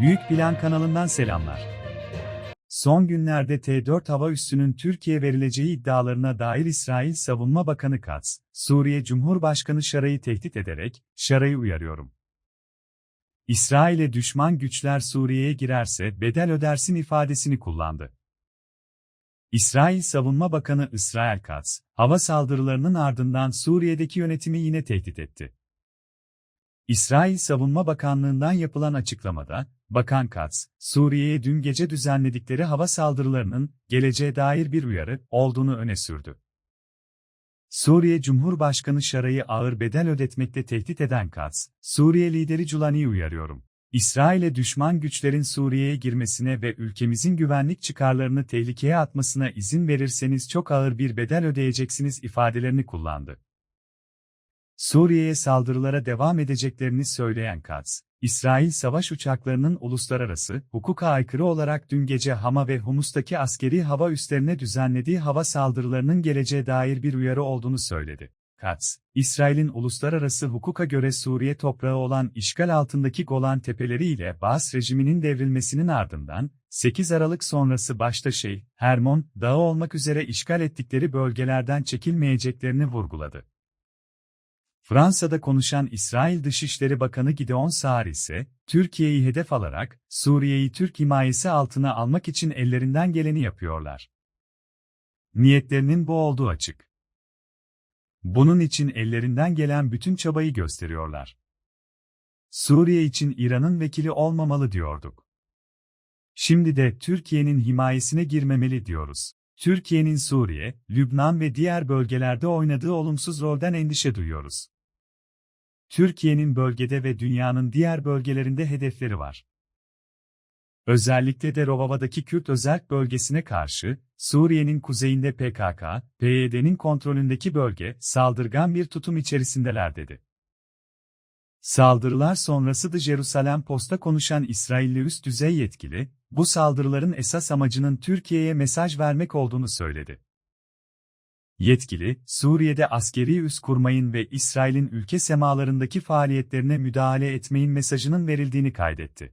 Büyük Plan kanalından selamlar. Son günlerde T-4 hava üssünün Türkiye verileceği iddialarına dair İsrail Savunma Bakanı Katz, Suriye Cumhurbaşkanı Şara'yı tehdit ederek, Şara'yı uyarıyorum. İsrail'e düşman güçler Suriye'ye girerse bedel ödersin ifadesini kullandı. İsrail Savunma Bakanı İsrail Katz, hava saldırılarının ardından Suriye'deki yönetimi yine tehdit etti. İsrail Savunma Bakanlığı'ndan yapılan açıklamada, Bakan Katz, Suriye'ye dün gece düzenledikleri hava saldırılarının, geleceğe dair bir uyarı olduğunu öne sürdü. Suriye Cumhurbaşkanı Şara'yı ağır bedel ödetmekle tehdit eden Katz, Suriye lideri Culani'yi uyarıyorum. İsrail'e düşman güçlerin Suriye'ye girmesine ve ülkemizin güvenlik çıkarlarını tehlikeye atmasına izin verirseniz çok ağır bir bedel ödeyeceksiniz ifadelerini kullandı. Suriye'ye saldırılara devam edeceklerini söyleyen Katz, İsrail savaş uçaklarının uluslararası hukuka aykırı olarak dün gece Hama ve Humus'taki askeri hava üslerine düzenlediği hava saldırılarının geleceğe dair bir uyarı olduğunu söyledi. Katz, İsrail'in uluslararası hukuka göre Suriye toprağı olan işgal altındaki Golan Tepeleri ile Baas rejiminin devrilmesinin ardından, 8 Aralık sonrası başta şey, Hermon, dağı olmak üzere işgal ettikleri bölgelerden çekilmeyeceklerini vurguladı. Fransa'da konuşan İsrail Dışişleri Bakanı Gideon Saar ise, Türkiye'yi hedef alarak, Suriye'yi Türk himayesi altına almak için ellerinden geleni yapıyorlar. Niyetlerinin bu olduğu açık. Bunun için ellerinden gelen bütün çabayı gösteriyorlar. Suriye için İran'ın vekili olmamalı diyorduk. Şimdi de Türkiye'nin himayesine girmemeli diyoruz. Türkiye'nin Suriye, Lübnan ve diğer bölgelerde oynadığı olumsuz rolden endişe duyuyoruz. Türkiye'nin bölgede ve dünyanın diğer bölgelerinde hedefleri var. Özellikle de Rovava'daki Kürt özerk bölgesine karşı, Suriye'nin kuzeyinde PKK, PYD'nin kontrolündeki bölge, saldırgan bir tutum içerisindeler dedi. Saldırılar sonrası The Jerusalem Post'a konuşan İsrailli üst düzey yetkili, bu saldırıların esas amacının Türkiye'ye mesaj vermek olduğunu söyledi. Yetkili, Suriye'de askeri üs kurmayın ve İsrail'in ülke semalarındaki faaliyetlerine müdahale etmeyin mesajının verildiğini kaydetti.